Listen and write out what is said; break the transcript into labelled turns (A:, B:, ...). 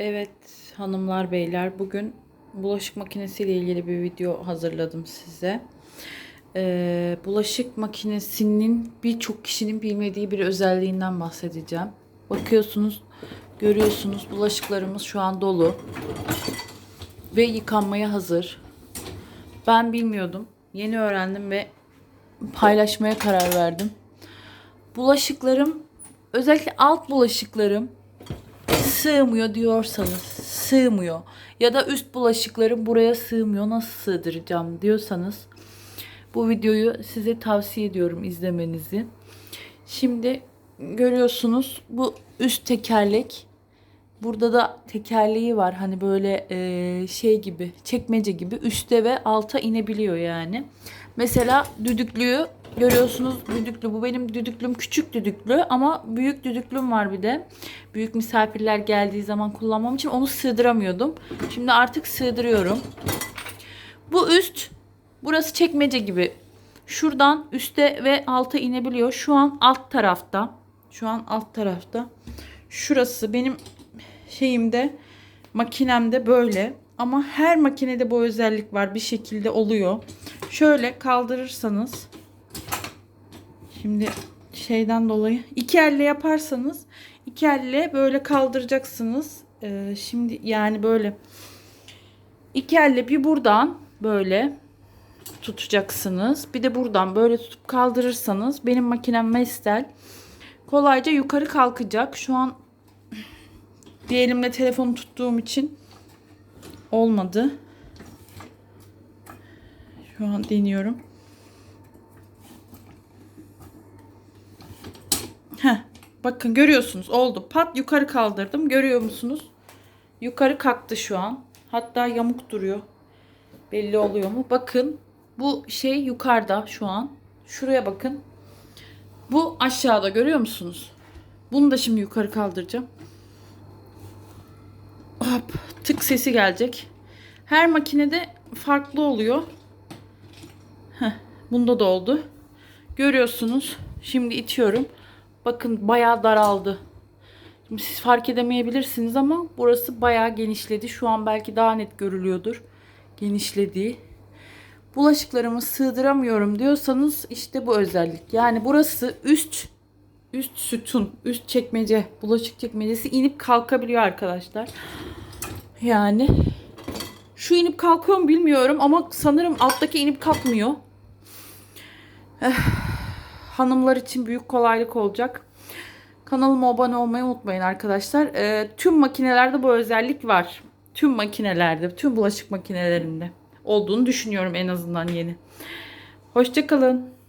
A: Evet hanımlar beyler bugün bulaşık makinesiyle ilgili bir video hazırladım size. Ee, bulaşık makinesinin birçok kişinin bilmediği bir özelliğinden bahsedeceğim. Bakıyorsunuz, görüyorsunuz bulaşıklarımız şu an dolu ve yıkanmaya hazır. Ben bilmiyordum. Yeni öğrendim ve paylaşmaya karar verdim. Bulaşıklarım özellikle alt bulaşıklarım sığmıyor diyorsanız sığmıyor ya da üst bulaşıklarım buraya sığmıyor nasıl sığdıracağım diyorsanız bu videoyu size tavsiye ediyorum izlemenizi. Şimdi görüyorsunuz bu üst tekerlek burada da tekerleği var hani böyle e, şey gibi çekmece gibi üste ve alta inebiliyor yani. Mesela düdüklüğü görüyorsunuz düdüklü bu benim düdüklüm küçük düdüklü ama büyük düdüklüm var bir de. Büyük misafirler geldiği zaman kullanmam için onu sığdıramıyordum. Şimdi artık sığdırıyorum. Bu üst burası çekmece gibi. Şuradan üste ve alta inebiliyor. Şu an alt tarafta. Şu an alt tarafta. Şurası benim şeyimde makinemde böyle. Ama her makinede bu özellik var. Bir şekilde oluyor. Şöyle kaldırırsanız şimdi şeyden dolayı iki elle yaparsanız iki elle böyle kaldıracaksınız. Ee, şimdi yani böyle iki elle bir buradan böyle tutacaksınız. Bir de buradan böyle tutup kaldırırsanız benim makinem Vestel kolayca yukarı kalkacak. Şu an bir elimle telefonu tuttuğum için olmadı. Şu an deniyorum. Heh, bakın görüyorsunuz oldu. Pat yukarı kaldırdım. Görüyor musunuz? Yukarı kalktı şu an. Hatta yamuk duruyor. Belli oluyor mu? Bakın bu şey yukarıda şu an. Şuraya bakın. Bu aşağıda görüyor musunuz? Bunu da şimdi yukarı kaldıracağım. Hop, tık sesi gelecek. Her makinede farklı oluyor. Heh, bunda da oldu. Görüyorsunuz. Şimdi itiyorum. Bakın bayağı daraldı. Şimdi siz fark edemeyebilirsiniz ama burası bayağı genişledi. Şu an belki daha net görülüyordur. Genişlediği. Bulaşıklarımı sığdıramıyorum diyorsanız işte bu özellik. Yani burası üst üst sütun, üst çekmece, bulaşık çekmecesi inip kalkabiliyor arkadaşlar. Yani şu inip kalkıyor mu bilmiyorum ama sanırım alttaki inip kalkmıyor. Eh, hanımlar için büyük kolaylık olacak. Kanalıma abone olmayı unutmayın arkadaşlar. Eh, tüm makinelerde bu özellik var. Tüm makinelerde, tüm bulaşık makinelerinde olduğunu düşünüyorum en azından yeni. Hoşçakalın.